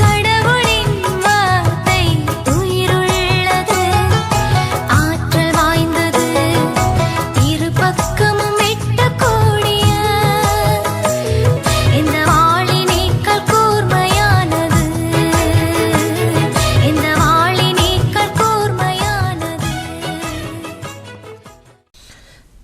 கண்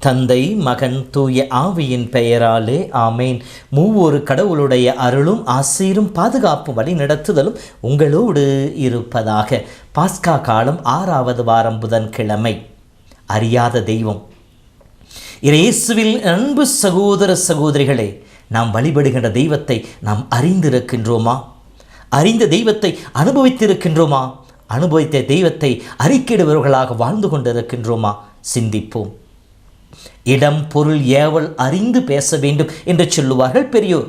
தந்தை மகன் தூய ஆவியின் பெயராலே ஆமேன். மூவொரு கடவுளுடைய அருளும் ஆசீரும் பாதுகாப்பு வழி நடத்துதலும் உங்களோடு இருப்பதாக. பாஸ்கா காலம் ஆறாவது வாரம் புதன்கிழமை. அறியாத தெய்வம். இயேசுவில் அன்பு சகோதர சகோதரிகளே நாம் வழிபடுகின்ற தெய்வத்தை நாம் அறிந்திருக்கின்றோமா? அறிந்த தெய்வத்தை அனுபவித்திருக்கின்றோமா? அனுபவித்த தெய்வத்தை அறிக்கையிடுபவர்களாக வாழ்ந்து கொண்டிருக்கின்றோமா? சிந்திப்போம். இடம் பொருள் ஏவல் அறிந்து பேச வேண்டும் என்று சொல்லுவார்கள் பெரியோர்.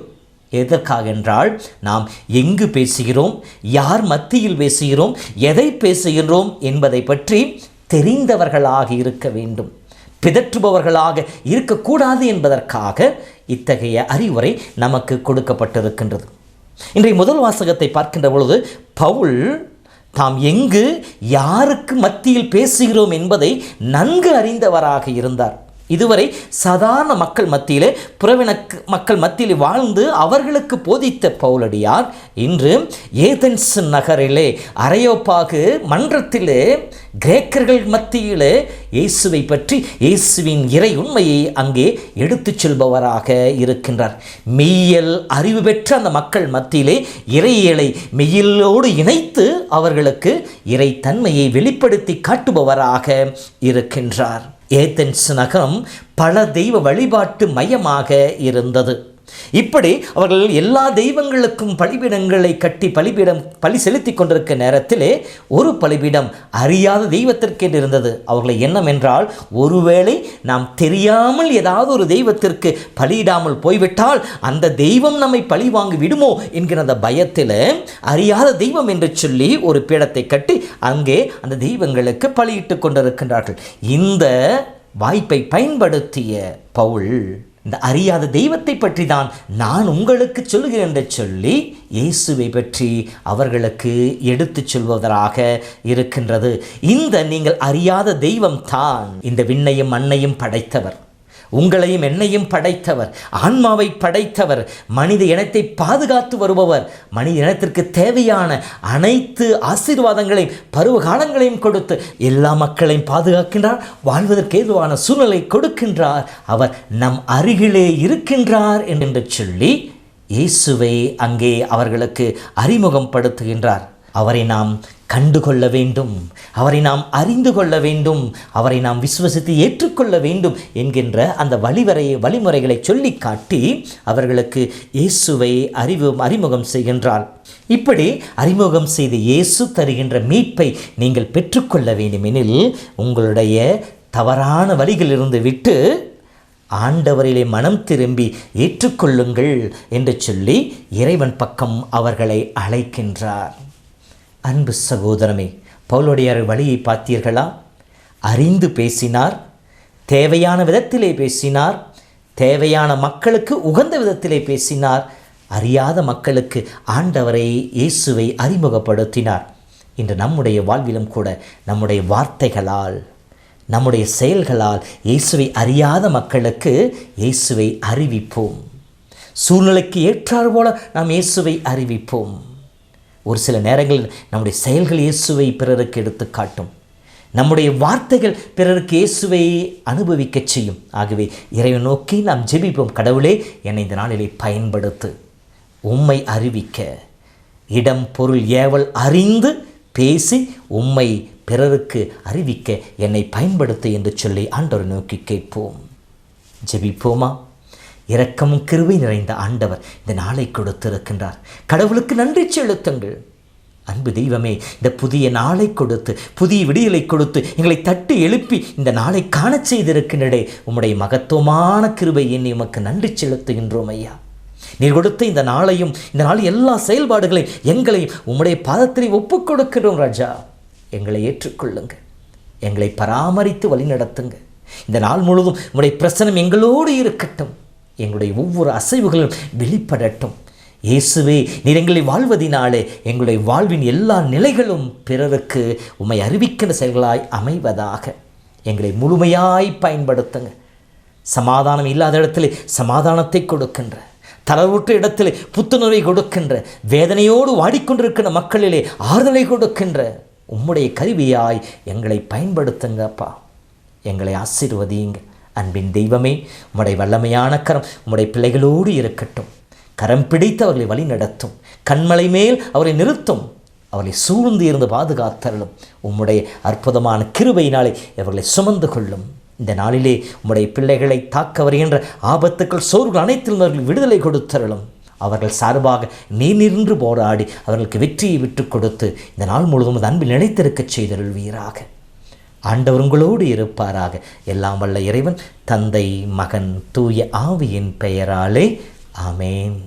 எதற்காக என்றால் நாம் எங்கு பேசுகிறோம் யார் மத்தியில் பேசுகிறோம் எதை பேசுகின்றோம் என்பதை பற்றி தெரிந்தவர்களாக இருக்க வேண்டும். பிதற்றுபவர்களாக இருக்கக்கூடாது என்பதற்காக இத்தகைய அறிவுரை நமக்கு கொடுக்கப்பட்டிருக்கின்றது. இன்றைய முதல் வாசகத்தை பார்க்கின்ற பொழுது பவுல் தாம் எங்கு யாருக்கு மத்தியில் பேசுகிறோம் என்பதை நன்கு அறிந்தவராக இருந்தார். இதுவரை சாதாரண மக்கள் மத்தியிலே புறவினக்கு மக்கள் மத்தியில் வாழ்ந்து அவர்களுக்கு போதித்த பவுலடியார் இன்று ஏதென்ஸ் நகரிலே அரையோப்பாகு மன்றத்திலே கிரேக்கர்கள் மத்தியிலே இயேசுவை பற்றி இயேசுவின் இறை உண்மையை அங்கே எடுத்துச் செல்பவராக இருக்கின்றார். மெய்யல் அறிவு பெற்ற அந்த மக்கள் மத்தியிலே இறையியலை மெய்யலோடு இணைத்து அவர்களுக்கு இறை தன்மையை வெளிப்படுத்தி காட்டுபவராக இருக்கின்றார். ஏதென்ஸ் நகரம் பல தெய்வ வழிபாட்டு மையமாக இருந்தது. இப்படி அவர்கள் எல்லா தெய்வங்களுக்கும் பலிபீடங்களை கட்டி பலிபீடம் பலி செலுத்தி கொண்டிருக்க நேரத்திலே ஒரு பலிபீடம் அறியாத தெய்வத்திற்கென்று இருந்தது. அவர்களை எண்ணம் என்றால் ஒருவேளை நாம் தெரியாமல் ஏதாவது ஒரு தெய்வத்திற்கு பலியிடாமல் போய்விட்டால் அந்த தெய்வம் நம்மை பழி வாங்கி விடுமோ என்கிற அந்த பயத்தில் அறியாத தெய்வம் என்று சொல்லி ஒரு பீடத்தை கட்டி அங்கே அந்த தெய்வங்களுக்கு பலியிட்டு கொண்டிருக்கின்றார்கள். இந்த வாய்ப்பை பயன்படுத்திய பவுல் இந்த அறியாத தெய்வத்தை பற்றி தான் நான் உங்களுக்கு சொல்லுகிறேன் என்று சொல்லி இயேசுவை பற்றி அவர்களுக்கு எடுத்துச் சொல்வதாக இருக்கின்றது. இந்த நீங்கள் அறியாத தெய்வம் தான் இந்த விண்ணையும் மண்ணையும் படைத்தவர். உங்களையும் என்னையும் படைத்தவர் ஆன்மாவை படைத்தவர் மனித இனத்தை பாதுகாத்து வருபவர். மனித இனத்திற்கு தேவையான அனைத்து ஆசீர்வாதங்களையும் பருவ காலங்களையும் கொடுத்து எல்லா மக்களையும் பாதுகாக்கின்றார் வாழ்வதற்கு ஏதுவான சூழ்நிலை கொடுக்கின்றார். அவர் நம் அருகிலே இருக்கின்றார் என்று சொல்லி இயேசுவை அங்கே அவர்களுக்கு அறிமுகப்படுத்துகின்றார். அவரை நாம் கண்டுகொள்ள வேண்டும். அவரை நாம் அறிந்து கொள்ள வேண்டும். அவரை நாம் விசுவசித்து ஏற்றுக்கொள்ள வேண்டும் என்கின்ற அந்த வழிவரையை வழிமுறைகளை சொல்லி காட்டி அவர்களுக்கு இயேசுவை அறிவு அறிமுகம் செய்கின்றார். இப்படி அறிமுகம் செய்து இயேசு தருகின்ற மீட்பை நீங்கள் பெற்றுக்கொள்ள வேண்டுமெனில் உங்களுடைய தவறான வழிகளிலிருந்து விட்டு ஆண்டவரிலே மனம் திரும்பி ஏற்றுக்கொள்ளுங்கள் என்று சொல்லி இறைவன் பக்கம் அவர்களை அழைக்கின்றார். அன்பு சகோதரமே பவுலோடையார் வழியை பார்த்தீர்களா? அறிந்து பேசினார் தேவையான விதத்திலே பேசினார் தேவையான மக்களுக்கு உகந்த விதத்திலே பேசினார் அறியாத மக்களுக்கு ஆண்டவரை இயேசுவை அறிமுகப்படுத்தினார். இன்று நம்முடைய வாழ்விலும் கூட நம்முடைய வார்த்தைகளால் நம்முடைய செயல்களால் இயேசுவை அறியாத மக்களுக்கு இயேசுவை அறிவிப்போம். சூழ்நிலைக்கு ஏற்றாறு போல நாம் இயேசுவை அறிவிப்போம். ஒரு சில நேரங்களில் நம்முடைய செயல்கள் இயேசுவை பிறருக்கு எடுத்து காட்டும் நம்முடைய வார்த்தைகள் பிறருக்கு இயேசுவை அனுபவிக்கச் செய்யும். ஆகவே இறைவன் நோக்கி நாம் ஜெபிப்போம் கடவுளே என்னை இந்த நாளிலே பயன்படுத்து. உம்மை அறிவிக்க. இடம் பொருள் ஏவல் அறிந்து பேசி உம்மை பிறருக்கு அறிவிக்க. என்னை பயன்படுத்து என்று சொல்லி ஆண்டவர் நோக்கி கேட்போம். ஜெபிப்போமா? இரக்கமும் கிருவை நிறைந்த ஆண்டவர் இந்த நாளை கொடுத்திருக்கின்றார். கடவுளுக்கு நன்றி செலுத்துங்கள். அன்பு தெய்வமே இந்த புதிய நாளை கொடுத்து புதிய விடியலை கொடுத்து எங்களை தட்டி எழுப்பி இந்த நாளை காணச் செய்திருக்கின்றே உம்முடைய மகத்துவமான கிருபை எண்ணி உமக்கு நன்றி செலுத்துகின்றோம் ஐயா. நீர் கொடுத்த இந்த நாளையும் இந்த நாள் எல்லா செயல்பாடுகளையும் எங்களையும் உம்முடைய பாதத்திலே ஒப்புக் கொடுக்கிறோம் ராஜா. எங்களை ஏற்றுக்கொள்ளுங்க எங்களை பராமரித்து வழிநடத்துங்க இந்த நாள் முழுவதும் உம்முடைய பிரசனம் எங்களோடு இருக்கட்டும். எங்களுடைய ஒவ்வொரு அசைவுகளும் வெளிப்படட்டும். இயேசுவே நீர் எங்களை வாழ்வதினாலே எங்களுடைய வாழ்வின் எல்லா நிலைகளும் பிறருக்கு உம்மை அறிவிக்கிற செயல்களாய் அமைவதாக. எங்களை முழுமையாய் பயன்படுத்துங்க. சமாதானம் இல்லாத இடத்திலே சமாதானத்தை கொடுக்கின்ற தளர்வுற்ற இடத்திலே புத்துணர்வை கொடுக்கின்ற வேதனையோடு வாடிக்கொண்டிருக்கின்ற மக்களிலே ஆறுதலை கொடுக்கின்ற உம்முடைய கருவியாய் எங்களை பயன்படுத்துங்கப்பா. எங்களை ஆசீர்வதியுங்க. அன்பின் தெய்வமே உம்முடைய வல்லமையான கரம் உம்முடைய பிள்ளைகளோடு இருக்கட்டும். கரம் பிடித்து அவர்களை வழி நடத்தும். கண்மலை மேல் அவரை நிறுத்தும். அவர்களை சூழ்ந்து இருந்து பாதுகாத்தருளும். உம்முடைய அற்புதமான கிருபையினாலே அவர்களை சுமந்து கொள்ளும். இந்த நாளிலே உம்முடைய பிள்ளைகளை தாக்க வருகின்ற ஆபத்துக்கள் சோர்வுகள் அனைத்திலும் அவர்கள் விடுதலை கொடுத்தருளும். அவர்கள் சார்பாக நீ நின்று போராடி அவர்களுக்கு வெற்றியை விட்டு கொடுத்து இந்த நாள் முழுவதும் உமது அன்பில் செய்தருள் செய்தருள்வீராக. ஆண்டவர் உங்களோடு இருப்பாராக. எல்லாம் வல்ல இறைவன் தந்தை மகன் தூய ஆவியின் பெயராலே. ஆமேன்.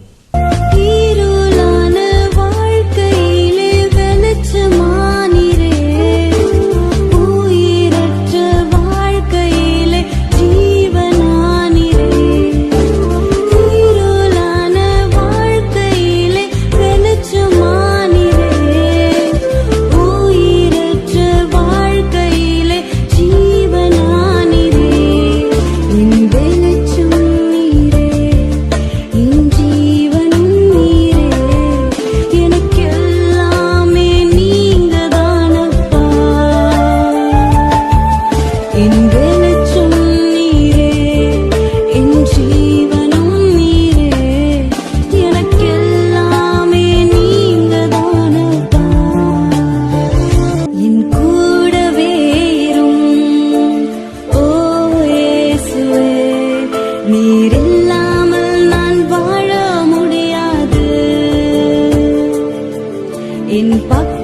வாழ முடியாது என் பக்கம்